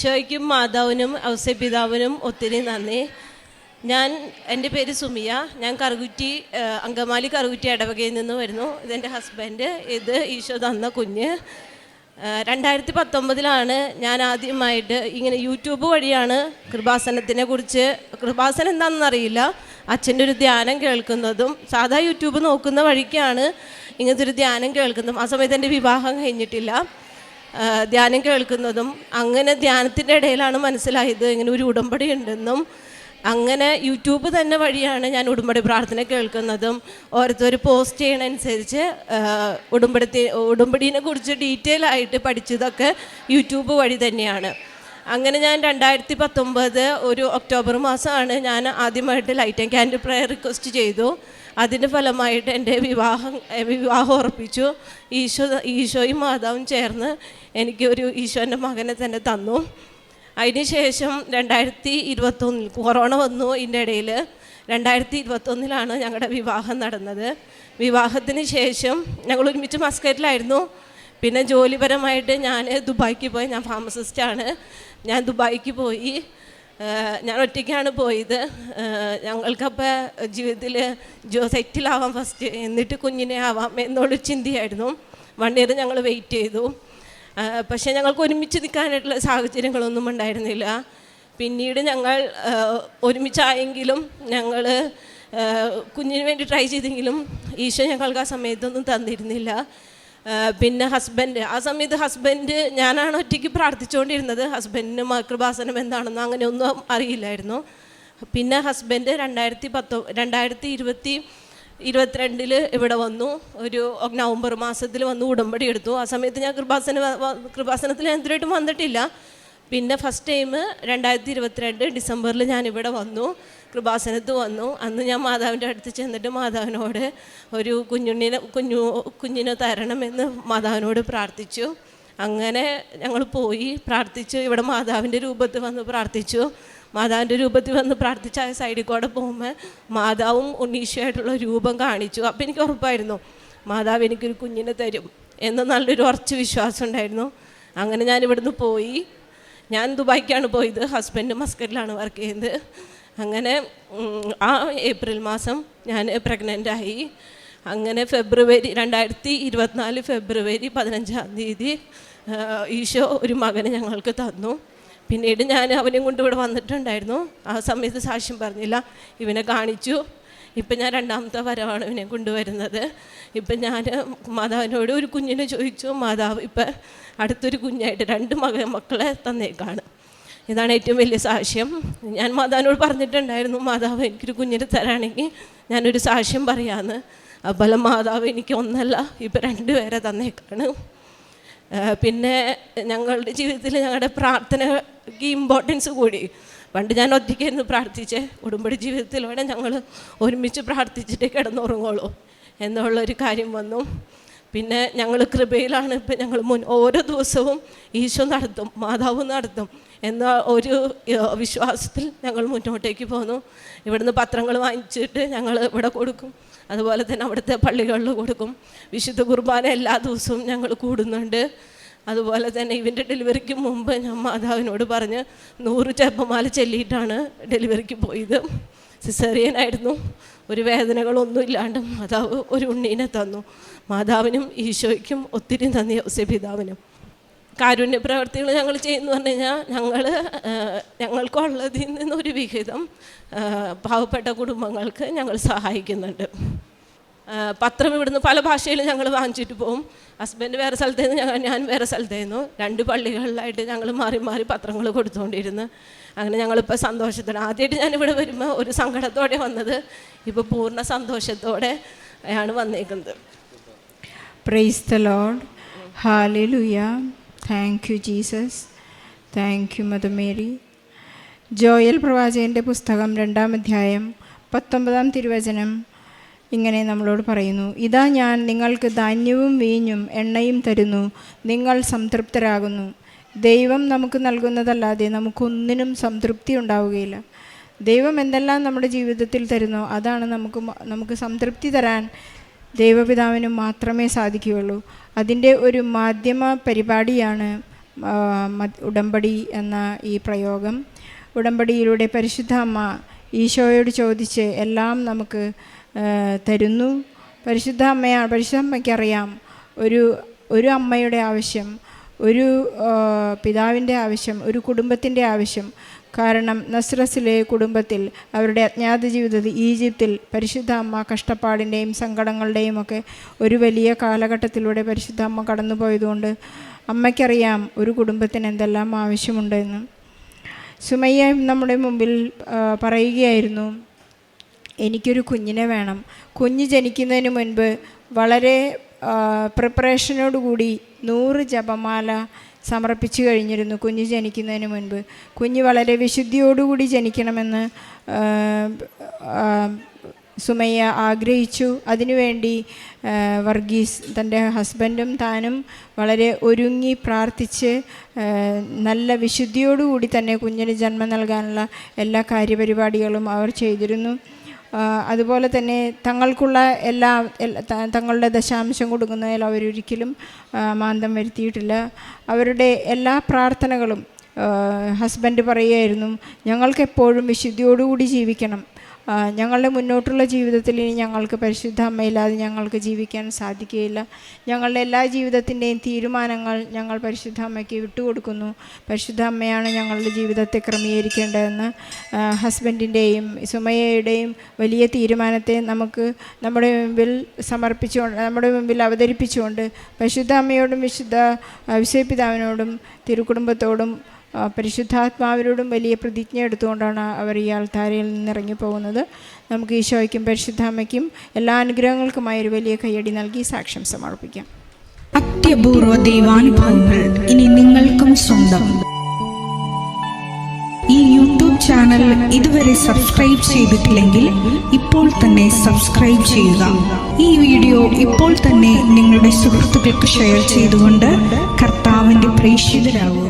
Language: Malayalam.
ഈശോയ്ക്കും മാതാവിനും ഔസപിതാവിനും ഒത്തിരി നന്ദി. ഞാൻ എന്റെ പേര് സുമിയ. ഞാൻ കറുകുറ്റി അങ്കമാലി കറുകുറ്റി ഇടവകയിൽ നിന്ന് വരുന്നു. ഇതെന്റെ ഹസ്ബൻഡ്. ഇത് ഈശോ തന്ന കുഞ്ഞ്. രണ്ടായിരത്തി പത്തൊമ്പതിലാണ് ഞാൻ ആദ്യമായിട്ട് ഇങ്ങനെ യൂട്യൂബ് വഴിയാണ് കൃപാസനത്തിനെ കുറിച്ച് കൃപാസനം എന്താണെന്ന് അറിയില്ല അച്ഛന്റെ ഒരു ധ്യാനം കേൾക്കുന്നതും സാധാ യൂട്യൂബ് നോക്കുന്ന വഴിക്കാണ് ഇങ്ങനത്തെ ഒരു ധ്യാനം കേൾക്കുന്നതും. ആ സമയത്ത് എന്റെ വിവാഹം കഴിഞ്ഞിട്ടില്ല. ധ്യാനം കേൾക്കുന്നതും അങ്ങനെ ധ്യാനത്തിന്റെ ഇടയിലാണ് മനസ്സിലായത്. ഇങ്ങനെ ഒരു ഉടമ്പടി ഉണ്ടെന്നും അങ്ങനെ യൂട്യൂബ് തന്നെ വഴിയാണ് ഞാൻ ഉടുമ്പടി പ്രാർത്ഥന കേൾക്കുന്നതും. ഓരോരുത്തർ പോസ്റ്റ് ചെയ്യണനുസരിച്ച് ഉടുമ്പടത്തി ഉടമ്പടി ഉടമ്പടീനെ കുറിച്ച് ഡീറ്റെയിൽ ആയിട്ട് പഠിച്ചതൊക്കെ യൂട്യൂബ് വഴി തന്നെയാണ്. അങ്ങനെ ഞാൻ രണ്ടായിരത്തി പത്തൊമ്പത് ഒരു ഒക്ടോബർ മാസമാണ് ഞാൻ ആദ്യമായിട്ട് light and candle prayer request ചെയ്തു. അതിന്റെ ഫലമായിട്ട് എന്റെ വിവാഹം വിവാഹം ഉറപ്പിച്ചു. ഈശോ ഈശോയും മാതാവും ചേർന്ന് എനിക്ക് ഒരു ഈശോന്റെ മകനെ തന്നെ തന്നു. അതിനുശേഷം രണ്ടായിരത്തി ഇരുപത്തൊന്നിൽ കൊറോണ വന്നു ഇതിന്റെ ഇടയിൽ. രണ്ടായിരത്തി ഇരുപത്തൊന്നിലാണ് ഞങ്ങളുടെ വിവാഹം നടന്നത്. വിവാഹത്തിന് ശേഷം ഞങ്ങൾ ഒരുമിച്ച് മസ്കറ്റിലായിരുന്നു പിന്നെ ജോലിപരമായിട്ട് ഞാൻ ദുബായിക്ക് പോയി. ഞാൻ ഫാർമസിസ്റ്റാണ് ഞാൻ ദുബായിക്ക് പോയി. ഞാൻ ഒറ്റയ്ക്കാണ് പോയത്. ഞങ്ങൾക്കപ്പോൾ ജീവിതത്തിൽ ജോ സെറ്റിലാവാം ഫസ്റ്റ് എന്നിട്ട് കുഞ്ഞിനെ ആവാം എന്നുള്ള ചിന്തയായിരുന്നു. വൺ ഇയർ ഞങ്ങൾ വെയിറ്റ് ചെയ്തു. പക്ഷേ ഞങ്ങൾക്ക് ഒരുമിച്ച് നിൽക്കാനായിട്ടുള്ള സാഹചര്യങ്ങളൊന്നും ഉണ്ടായിരുന്നില്ല. പിന്നീട് ഞങ്ങൾ ഒരുമിച്ചായെങ്കിലും ഞങ്ങൾ കുഞ്ഞിന് വേണ്ടി ട്രൈ ചെയ്തെങ്കിലും ഈശോ ഞങ്ങൾക്ക് ആ സമയത്തൊന്നും തന്നിരുന്നില്ല. പിന്നെ ഹസ്ബൻഡ് ആ സമയത്ത് ഹസ്ബൻഡ് ഞാനാണ് ഒറ്റയ്ക്ക് പ്രാർത്ഥിച്ചുകൊണ്ടിരുന്നത്. ഹസ്ബൻഡിന് മാതൃഭാസനം എന്താണെന്ന് അങ്ങനെയൊന്നും അറിയില്ലായിരുന്നു. പിന്നെ ഹസ്ബൻഡ് രണ്ടായിരത്തി പത്തൊ രണ്ടായിരത്തി ഇരുപത്തി ഇരുപത്തിരണ്ടിൽ ഇവിടെ വന്നു. ഒരു നവംബർ മാസത്തിൽ വന്ന് ഉടമ്പടി എടുത്തു. ആ സമയത്ത് ഞാൻ കൃപാസന കൃപാസനത്തിൽ ഞാൻ വന്നിട്ടില്ല. പിന്നെ ഫസ്റ്റ് ടൈം രണ്ടായിരത്തി ഇരുപത്തിരണ്ട് ഡിസംബറിൽ ഞാൻ ഇവിടെ വന്നു. കൃപാസനത്ത് വന്നു. അന്ന് ഞാൻ മാതാവിന്റെ അടുത്ത് ചെന്നിട്ട് മാതാവിനോട് ഒരു കുഞ്ഞുണ്ണിനെ കുഞ്ഞു കുഞ്ഞിനെ തരണമെന്ന് മാതാവിനോട് പ്രാർത്ഥിച്ചു. അങ്ങനെ ഞങ്ങൾ പോയി പ്രാർത്ഥിച്ചു. ഇവിടെ മാതാവിന്റെ രൂപത്തിൽ വന്ന് പ്രാർത്ഥിച്ചു. മാതാവിന്റെ രൂപത്തിൽ വന്ന് പ്രാർത്ഥിച്ച ആ സൈഡിൽ കൂടെ പോകുമ്പോൾ മാതാവും ഉണ്ണീശയായിട്ടുള്ള രൂപം കാണിച്ചു. അപ്പോൾ എനിക്ക് ഉറപ്പായിരുന്നു മാതാവ് എനിക്കൊരു കുഞ്ഞിനെ തരും എന്ന് നല്ലൊരു ഉറച്ച് വിശ്വാസം ഉണ്ടായിരുന്നു. അങ്ങനെ ഞാൻ ഇവിടുന്ന് പോയി. ഞാൻ ദുബായിക്കാണ് പോയത്. ഹസ്ബൻഡ് മസ്കറ്റിലാണ് വർക്ക് ചെയ്യുന്നത് അങ്ങനെ ആ ഏപ്രിൽ മാസം ഞാൻ പ്രഗ്നന്റ് ആയി. അങ്ങനെ ഫെബ്രുവരി രണ്ടായിരത്തി ഇരുപത്തിനാല് ഫെബ്രുവരി പതിനഞ്ചാം തീയതി ഈശോ ഒരു മകനെ ഞങ്ങൾക്ക് തന്നു. പിന്നീട് ഞാൻ അവനെയും കൊണ്ട് ഇവിടെ വന്നിട്ടുണ്ടായിരുന്നു. ആ സമയത്ത് സാക്ഷ്യം പറഞ്ഞില്ല. ഇവനെ കാണിച്ചു. ഇപ്പം ഞാൻ രണ്ടാമത്തെ വരവാണ് ഇവനെ കൊണ്ടുവരുന്നത്. ഇപ്പം ഞാൻ മാതാവിനോട് ഒരു കുഞ്ഞിനെ ചോദിച്ചു മാതാവ് ഇപ്പം അടുത്തൊരു കുഞ്ഞായിട്ട് രണ്ട് മക മക്കളെ തന്നേക്കാണ്. ഇതാണ് ഏറ്റവും വലിയ സാക്ഷ്യം. ഞാൻ മാതാവിനോട് പറഞ്ഞിട്ടുണ്ടായിരുന്നു മാതാവ് എനിക്കൊരു കുഞ്ഞിനെ തരാണെങ്കിൽ ഞാനൊരു സാക്ഷ്യം പറയാമെന്ന് അപ്പോൾ മാതാവ് എനിക്ക് ഒന്നല്ല ഇപ്പം രണ്ടുപേരെ തന്നേക്കാണ്. പിന്നെ ഞങ്ങളുടെ ജീവിതത്തിൽ ഞങ്ങളുടെ പ്രാർത്ഥനയ്ക്ക് ഇമ്പോർട്ടൻസ് കൂടി. പണ്ട് ഞാൻ ഒറ്റയ്ക്കായിരുന്നു പ്രാർത്ഥിച്ച്. ഉടുമ്പടി ജീവിതത്തിലൂടെ ഞങ്ങൾ ഒരുമിച്ച് പ്രാർത്ഥിച്ചിട്ട് കിടന്നുറങ്ങുള്ളൂ എന്നുള്ളൊരു കാര്യം വന്നു. പിന്നെ ഞങ്ങൾ കൃപയിലാണ് ഇപ്പം ഞങ്ങൾ മുൻ ഓരോ ദിവസവും ഈശോ നടത്തും മാതാവ് നടത്തും. എന്ന ഒരു വിശ്വാസത്തിൽ ഞങ്ങൾ മുന്നോട്ടേക്ക് പോന്നു. ഇവിടുന്ന് പത്രങ്ങൾ വാങ്ങിച്ചിട്ട് ഞങ്ങൾ ഇവിടെ കൊടുക്കും. അതുപോലെ തന്നെ അവിടുത്തെ പള്ളികളിൽ കൊടുക്കും. വിശുദ്ധ കുർബാന എല്ലാ ദിവസവും ഞങ്ങൾ കൂടുന്നുണ്ട്. അതുപോലെ തന്നെ ഇവന്റെ ഡെലിവറിക്ക് മുമ്പ് ഞാൻ മാതാവിനോട് പറഞ്ഞ് നൂറ് ചെപ്പമാല ചെല്ലിയിട്ടാണ് ഡെലിവറിക്ക് പോയത്. സിസേറിയനായിരുന്നു. ഒരു വേദനകളൊന്നും ഇല്ലാണ്ട് മാതാവ് ഒരു ഉണ്ണീനെ തന്നു. മാതാവിനും ഈശോയ്ക്കും ഒത്തിരി നന്ദി ഔസ്യപിതാവിനും കാരുണ്യ പ്രവർത്തികൾ ഞങ്ങൾ ചെയ്യുന്നു പറഞ്ഞു കഴിഞ്ഞാൽ ഞങ്ങൾ ഞങ്ങൾക്കുള്ളതിൽ നിന്നൊരു വിഹിതം പാവപ്പെട്ട കുടുംബങ്ങൾക്ക് ഞങ്ങൾ സഹായിക്കുന്നുണ്ട്. പത്രം ഇവിടുന്ന് പല ഭാഷയിൽ ഞങ്ങൾ വാങ്ങിച്ചിട്ട് പോകും. ഹസ്ബൻഡ് വേറെ സ്ഥലത്തേന്ന് ഞങ്ങൾ ഞാൻ വേറെ സ്ഥലത്തു നിന്നു. രണ്ട് പള്ളികളിലായിട്ട് ഞങ്ങൾ മാറി മാറി പത്രങ്ങൾ കൊടുത്തുകൊണ്ടിരുന്നു. അങ്ങനെ ഞങ്ങളിപ്പോൾ സന്തോഷത്തോടെ ആദ്യമായിട്ട് ഞാനിവിടെ വരുമ്പോൾ ഒരു സങ്കടത്തോടെ വന്നത് ഇപ്പോൾ പൂർണ സന്തോഷത്തോടെ ആണ് വന്നേക്കുന്നത്. Praise the Lord hallelujah thank you Jesus thank you Mother Mary Joel പ്രവാചകന്റെ പുസ്തകം രണ്ടാം അധ്യായം പത്തൊമ്പതാം തിരുവചനം ഇങ്ങനെ നമ്മളോട് പറയുന്നു. ഇതാ ഞാൻ നിങ്ങൾക്ക് ധാന്യവും വീഞ്ഞും എണ്ണയും തരുന്നു. നിങ്ങൾ സംതൃപ്തരാകുന്നു. ദൈവം നമുക്ക് നൽകുന്നതല്ലാതെ നമുക്കൊന്നിനും സംതൃപ്തി ഉണ്ടാവുകയില്ല. ദൈവം എന്തെല്ലാം നമ്മുടെ ജീവിതത്തിൽ തരുന്നോ അതാണ് നമുക്ക് നമുക്ക് സംതൃപ്തി തരാൻ ദൈവപിതാവിന് മാത്രമേ സാധിക്കുകയുള്ളൂ. അതിന്റെ ഒരു മാധ്യമ പരിപാടിയാണ് ഉടമ്പടി എന്ന ഈ പ്രയോഗം. ഉടമ്പടിയിലൂടെ പരിശുദ്ധ അമ്മ ഈശോയോട് ചോദിച്ച് എല്ലാം നമുക്ക് തരുന്നു. പരിശുദ്ധ അമ്മയാണ് പരിശുദ്ധ അമ്മയ്ക്കറിയാം ഒരു ഒരു അമ്മയുടെ ആവശ്യം ഒരു പിതാവിന്റെ ആവശ്യം ഒരു കുടുംബത്തിന്റെ ആവശ്യം കാരണം നസ്രസിലെ കുടുംബത്തിൽ അവരുടെ അജ്ഞാത ജീവിതത്തിൽ ഈജിപ്തിൽ പരിശുദ്ധ അമ്മ കഷ്ടപ്പാടിന്റെയും സങ്കടങ്ങളുടെയും ഒക്കെ ഒരു വലിയ കാലഘട്ടത്തിലൂടെ പരിശുദ്ധ അമ്മ കടന്നുപോയതുകൊണ്ട് അമ്മയ്ക്കറിയാം ഒരു കുടുംബത്തിന് എന്തെല്ലാം ആവശ്യമുണ്ടെന്ന്. സുമയ്യ നമ്മുടെ മുമ്പിൽ പറയുകയായിരുന്നു എനിക്കൊരു കുഞ്ഞിനെ വേണം. കുഞ്ഞ് ജനിക്കുന്നതിന് മുൻപ് വളരെ പ്രിപ്പറേഷനോടുകൂടി നൂറ് ജപമാല സമർപ്പിച്ചു കഴിഞ്ഞിരുന്നു. കുഞ്ഞ് ജനിക്കുന്നതിന് മുൻപ്. കുഞ്ഞ് വളരെ വിശുദ്ധിയോടുകൂടി ജനിക്കണമെന്ന് സുമയ്യ ആഗ്രഹിച്ചു. അതിനുവേണ്ടി വർഗീസ് തന്റെ ഹസ്ബൻഡും താനും വളരെ ഒരുങ്ങി പ്രാർത്ഥിച്ച് നല്ല വിശുദ്ധിയോടുകൂടി തന്നെ കുഞ്ഞിന് ജന്മം നൽകാനുള്ള എല്ലാ കാര്യപരിപാടികളും അവർ ചെയ്തിരുന്നു. അതുപോലെ തന്നെ തങ്ങൾക്കുള്ള എല്ലാ തങ്ങളുടെ ദശാംശം കൊടുക്കുന്നതിൽ അവരൊരിക്കലും മാന്ദം വരുത്തിയിട്ടില്ല. അവരുടെ എല്ലാ പ്രാർത്ഥനകളും ഹസ്ബൻഡ് പറയുമായിരുന്നു ഞങ്ങൾക്കെപ്പോഴും വിശുദ്ധിയോടുകൂടി ജീവിക്കണം. ഞങ്ങളുടെ മുന്നോട്ടുള്ള ജീവിതത്തിൽ ഇനി ഞങ്ങൾക്ക് പരിശുദ്ധ അമ്മയില്ലാതെ ഞങ്ങൾക്ക് ജീവിക്കാൻ സാധിക്കുകയില്ല. ഞങ്ങളുടെ എല്ലാ ജീവിതത്തിന്റെയും തീരുമാനങ്ങൾ ഞങ്ങൾ പരിശുദ്ധ അമ്മയ്ക്ക് വിട്ടുകൊടുക്കുന്നു. പരിശുദ്ധ അമ്മയാണ് ഞങ്ങളുടെ ജീവിതത്തെ ക്രമീകരിക്കേണ്ടതെന്ന് ഹസ്ബൻഡിന്റെയും സുമയയുടെയും വലിയ തീരുമാനത്തെ നമുക്ക് നമ്മുടെ മുമ്പിൽ സമർപ്പിച്ചുകൊണ്ട് നമ്മുടെ മുമ്പിൽ അവതരിപ്പിച്ചുകൊണ്ട് പരിശുദ്ധ അമ്മയോടും വിശുദ്ധ വിശ്വപിതാവിനോടും തിരുക്കുടുംബത്തോടും പരിശുദ്ധാത്മാവിനോടും വലിയ പ്രതിജ്ഞ എടുത്തുകൊണ്ടാണ് അവർ ഈ ആൾത്താരയിൽ നിന്ന് ഇറങ്ങിപ്പോകുന്നത് നമുക്ക് ഈശോയ്ക്കും പരിശുദ്ധ അമ്മയ്ക്കും എല്ലാ അനുഗ്രഹങ്ങൾക്കുമായി ഒരു വലിയ കയ്യടി നൽകി സാക്ഷ്യം സമർപ്പിക്കാം. അത്യപൂർവ ദൈവാനുഭവങ്ങൾ ഇനി നിങ്ങൾക്കും സ്വന്തം. ഈ യൂട്യൂബ് ചാനൽ ഇതുവരെ സബ്സ്ക്രൈബ് ചെയ്തിട്ടില്ലെങ്കിൽ ഇപ്പോൾ തന്നെ സബ്സ്ക്രൈബ് ചെയ്യുക. ഈ വീഡിയോ ഇപ്പോൾ തന്നെ നിങ്ങളുടെ സുഹൃത്തുക്കൾക്ക് ഷെയർ ചെയ്തുകൊണ്ട് കർത്താവിന്റെ പ്രേക്ഷിതരാകുക.